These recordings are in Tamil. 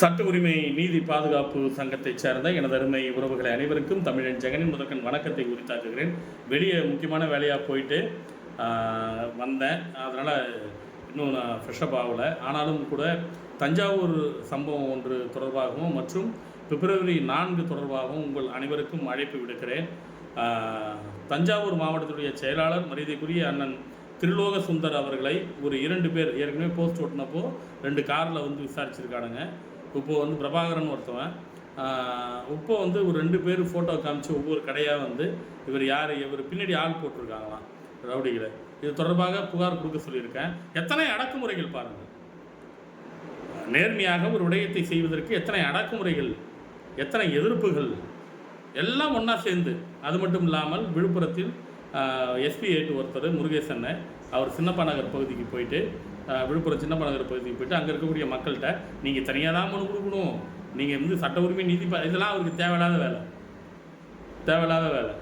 சட்ட உரிமை நீதி பாதுகாப்பு சங்கத்தைச் சேர்ந்த எனது அருமை உறவுகளை அனைவருக்கும் தமிழன் ஜெகனின் முதற்கன் வணக்கத்தை உரித்தாக்குகிறேன். வெளியே முக்கியமான வேலையாக போயிட்டு வந்தேன். அதனால் இன்னும் நான் ஃப்ரெஷ்அப் ஆகலை. ஆனாலும் கூட தஞ்சாவூர் சம்பவம் ஒன்று தொடர்பாகவும் மற்றும் பிப்ரவரி நான்கு தொடர்பாகவும் உங்கள் அனைவருக்கும் அழைப்பு விடுக்கிறேன். தஞ்சாவூர் மாவட்டத்துடைய செயலாளர் மரியாதைக்குரிய அண்ணன் திருலோக சுந்தர் அவர்களை ஒரு இரண்டு பேர் ஏற்கனவே போஸ்ட் ஓட்டினப்போ ரெண்டு காரில் வந்து விசாரிச்சிருக்கானுங்க. இப்போது வந்து பிரபாகரன் ஒருத்தவன். இப்போ வந்து ஒரு ரெண்டு பேர் ஃபோட்டோ காமிச்சு ஒவ்வொரு கடையாக வந்து இவர் யார் இவர் பின்னாடி ஆள் போட்டிருக்காங்களாம் ரவுடிகளை. இது தொடர்பாக புகார் கொடுக்க சொல்லியிருக்கேன். எத்தனை அடக்குமுறைகள் பாருங்கள் நேர்மையாக ஒரு விடயத்தை செய்வதற்கு எத்தனை அடக்குமுறைகள் எத்தனை எதிர்ப்புகள் எல்லாம் ஒன்றா சேர்ந்து. அது மட்டும் இல்லாமல் விழுப்புரத்தில் எஸ்பி எயிட் ஒருத்தர் முருகேசன் அவர் சின்னப்பா நகர் பகுதிக்கு போயிட்டு விழுப்புரம் சின்ன நகர் பகுதிக்கு போயிட்டு அங்கே இருக்கக்கூடிய மக்கள்கிட்ட நீங்கள் தனியாக தான் மனு கொடுக்கணும். நீங்கள் வந்து சட்ட உரிமை நீதி இதெல்லாம் அவருக்கு தேவையில்லாத வேலை. தேவையில்லாத வேலை.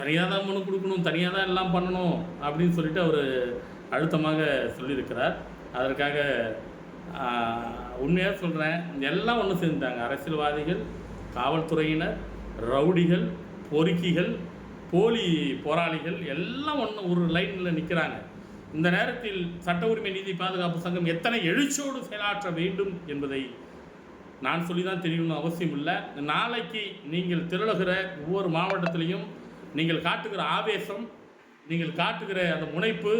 தனியாக தான் மனு கொடுக்கணும் தனியாக தான் எல்லாம் பண்ணணும் அப்படின்னு சொல்லிட்டு அவர் அழுத்தமாக சொல்லியிருக்கிறார். அதற்காக உண்மையாக சொல்கிறேன் எல்லாம் ஒன்று சேர்ந்துட்டாங்க. அரசியல்வாதிகள் காவல்துறையினர் ரவுடிகள் பொறுக்கிகள் போலி போராளிகள் எல்லாம் ஒன்று ஒரு லைனில் நிற்கிறாங்க இந்த நேரத்தில் சட்ட உரிமை நீதி பாதுகாப்பு சங்கம் எத்தனை எழுச்சியோடு செயலாற்ற வேண்டும் என்பதை நான் சொல்லி தான் தெரியணும்னு அவசியம் இல்லை. நாளைக்கு நீங்கள் திரளுகிற ஒவ்வொரு மாவட்டத்திலையும் நீங்கள் காட்டுகிற ஆவேசம் நீங்கள் காட்டுகிற அந்த முனைப்பு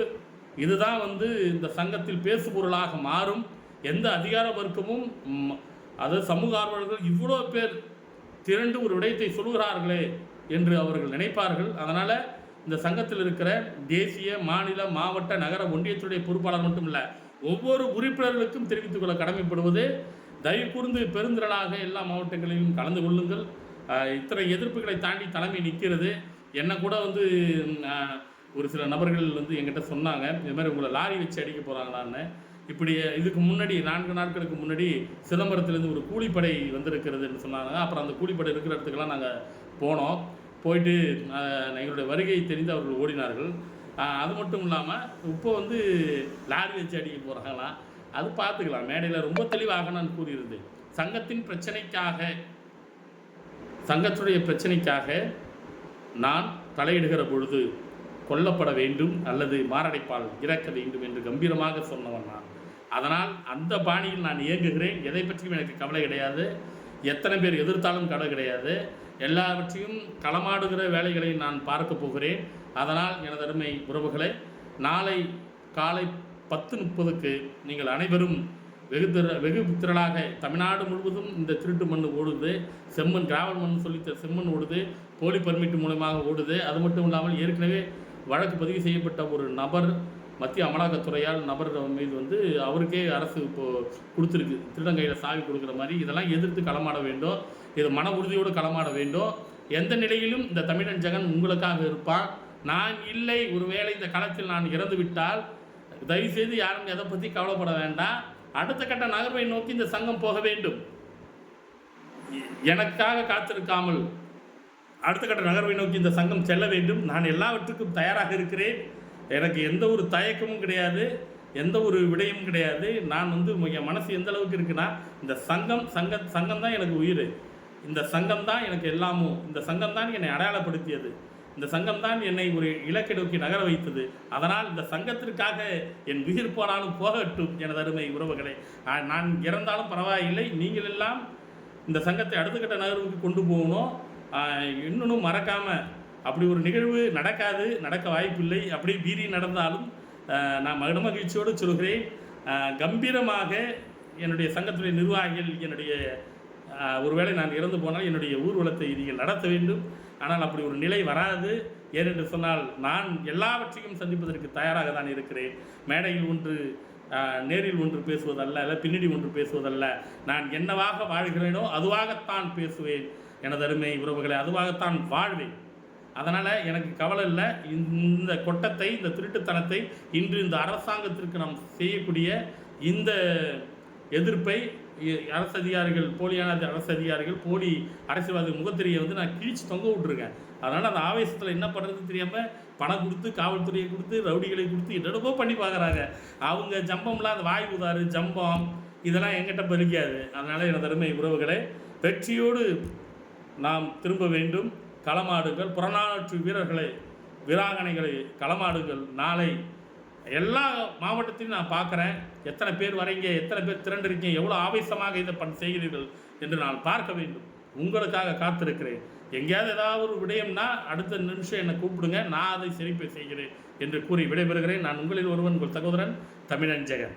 இதுதான் வந்து இந்த சங்கத்தில் பேசுபொருளாக மாறும். எந்த அதிகார வர்க்கமும் அது சமூக ஆர்வலர்கள் இவ்வளோ பேர் திரண்டு ஒரு விடயத்தை சொல்கிறார்களே என்று அவர்கள் நினைப்பார்கள். அதனால் இந்த சங்கத்தில் இருக்கிற தேசிய மாநில மாவட்ட நகர ஒன்றியத்துடைய பொறுப்பாளர் மட்டும் இல்லை ஒவ்வொரு உறுப்பினர்களுக்கும் தெரிவித்துக் கொள்ள கடமைப்படுவது தயவு கூர்ந்து பெருந்திரளாக எல்லா மாவட்டங்களிலும் கலந்து கொள்ளுங்கள். இத்தனை எதிர்ப்புகளை தாண்டி தலைமை நிற்கிறது. என்ன கூட வந்து ஒரு சில நபர்கள் வந்து என்கிட்ட சொன்னாங்க இது மாதிரி உங்களை லாரி வச்சு அடிக்க போகிறாங்களான்னு இப்படி இதுக்கு முன்னாடி நான்கு நாட்களுக்கு முன்னாடி சிதம்பரத்துலேருந்து ஒரு கூலிப்படை வந்திருக்கிறதுன்னு சொன்னாங்க. அப்புறம் அந்த கூலிப்படை இருக்கிற இடத்துக்கெல்லாம் நாங்கள் போனோம். போயிட்டு எங்களுடைய வருகை தெரிந்து அவர்கள் ஓடினார்கள். அது மட்டும் இல்லாமல் இப்போ வந்து லாரி வச்சு அடிக்க போகிறாங்களாம் அது பார்த்துக்கலாம். மேடையில் ரொம்ப தெளிவாக நான் கூறியிருந்தேன் சங்கத்தின் பிரச்சனைக்காக சங்கத்துடைய பிரச்சனைக்காக நான் தலையிடுகிற பொழுது கொல்லப்பட வேண்டும் அல்லது மாரடைப்பால் இறக்க வேண்டும் என்று கம்பீரமாக சொன்னவன் நான். அதனால் அந்த பாணியில் நான் இயங்குகிறேன். எதை பற்றியும் எனக்கு கவலை கிடையாது. எத்தனை பேர் எதிர்த்தாலும் கவலை கிடையாது. எல்லாவற்றையும் களமாடுகிற வேலைகளை நான் பார்க்க போகிறேன். அதனால் எனது அருமை உறவுகளை நாளை காலை பத்து முப்பதுக்கு நீங்கள் அனைவரும் வெகு திர வெகு திரளாக தமிழ்நாடு முழுவதும் இந்த திருட்டு மண் ஓடுது. செம்மண் கிராவல் மண் சொல்லி செம்மண் ஓடுது. போலி பர்மிட் மூலமாக ஓடுது. அது மட்டும் இல்லாமல் ஏற்கனவே வழக்கு பதிவு செய்யப்பட்ட ஒரு நபர் மத்திய அமலாக்கத்துறையால் நபர் மீது வந்து அவருக்கே அரசு இப்போது கொடுத்துருக்கு. திருடங்கையில் சாவி கொடுக்குற மாதிரி. இதெல்லாம் எதிர்த்து களமாட வேண்டும். இது மன உறுதியோடு களமாட வேண்டும். எந்த நிலையிலும் இந்த தமிழன் ஜெகன் உங்களுக்காக இருப்பான். நான் இல்லை ஒருவேளை இந்த களத்தில் நான் இறந்து விட்டால் தயவுசெய்து யாரும் எதை பற்றி கவலைப்பட வேண்டாம். அடுத்த கட்ட நகர்வை நோக்கி இந்த சங்கம் போக வேண்டும். எனக்காக காத்திருக்காமல் அடுத்த கட்ட நகர்வை நோக்கி இந்த சங்கம் செல்ல வேண்டும். நான் எல்லாவற்றுக்கும் தயாராக இருக்கிறேன். எனக்கு எந்த ஒரு தயக்கமும் கிடையாது எந்த ஒரு விடயமும் கிடையாது. நான் வந்து என் மனசு எந்த அளவுக்கு இருக்குன்னா இந்த சங்கம் சங்க சங்கம் தான் எனக்கு உயிர். இந்த சங்கம் தான் எனக்கு எல்லாமும் இந்த சங்கம் தான் என்னை அடையாளப்படுத்தியது. இந்த சங்கம் தான் என்னை ஒரு இலக்கை நோக்கி நகர வைத்தது. அதனால் இந்த சங்கத்திற்காக என் உயிர் போனாலும் போகட்டும் எனது அருமை உறவுகளை. நான் இறந்தாலும் பரவாயில்லை. நீங்கள் எல்லாம் இந்த சங்கத்தை அடுத்த கட்ட நகர்வுக்கு கொண்டு போகணும். இன்னும் மறக்காமல் அப்படி ஒரு நிகழ்வு நடக்காது நடக்க வாய்ப்பில்லை. அப்படி வீரி நடந்தாலும் நான் மகிழ மகிழ்ச்சியோடு சொல்கிறேன் கம்பீரமாக என்னுடைய சங்கத்துடைய நிர்வாகிகள் என்னுடைய ஒருவேளை நான் இறந்து போனால் என்னுடைய ஊர்வலத்தை நீங்கள் நடத்த வேண்டும். ஆனால் அப்படி ஒரு நிலை வராது. ஏனென்று சொன்னால் நான் எல்லாவற்றையும் சந்திப்பதற்கு தயாராக தான் இருக்கிறேன். மேடையில் ஒன்று நேரில் ஒன்று பேசுவதல்ல இல்லை பின்னணி ஒன்று பேசுவதல்ல. நான் என்னவாக வாழ்கிறேனோ அதுவாகத்தான் பேசுவேன். எனது அருமை உறவுகளை அதுவாகத்தான் வாழ்வேன். அதனால் எனக்கு கவலை இல்லை. இந்த கொட்டத்தை இந்த திருட்டுத்தனத்தை இன்று இந்த அரசாங்கத்திற்கு நாம் செய்யக்கூடிய இந்த எதிர்ப்பை அரசு அதிகாரிகள் போலியான அரசு அதிகாரிகள் போலி அரசியல்வாதி முகத்திரியை வந்து நான் கிழிச்சு தொங்க விட்டுருக்கேன். அதனால் அந்த ஆவேசத்தில் என்ன பண்ணுறதுன்னு தெரியாமல் பணம் கொடுத்து காவல்துறையை கொடுத்து ரவுடிகளை கொடுத்து என்னென்னமோ பண்ணி பார்க்குறாங்க அவங்க ஜம்பம்லாம் அந்த வாய் உதாறு ஜம்பம் இதெல்லாம் எங்கிட்ட பலிக்காது. அதனால் எனது அருமை உறவுகளை வெற்றியோடு நாம் திரும்ப வேண்டும். களமாடுங்கள். புறநானூற்று வீரர்களை வீராங்கனைகளை களமாடுங்கள். நாளை எல்லா மாவட்டத்திலும் நான் பார்க்குறேன். எத்தனை பேர் வரீங்க எத்தனை பேர் திரண்டிருக்கீங்க எவ்வளோ ஆவேசமாக இதை பண் செய்கிறீர்கள் என்று நான் பார்க்க வேண்டும். உங்களுக்காக காத்திருக்கிறேன். எங்கேயாவது ஏதாவது ஒரு விடயம்னா அடுத்த நிமிஷம் என்னை கூப்பிடுங்க. நான் அதை சிரிப்பை செய்கிறேன் என்று கூறி விடைபெறுகிறேன். நான் உங்களில் ஒருவன் உங்கள் சகோதரன் தமிழன் ஜெகன்.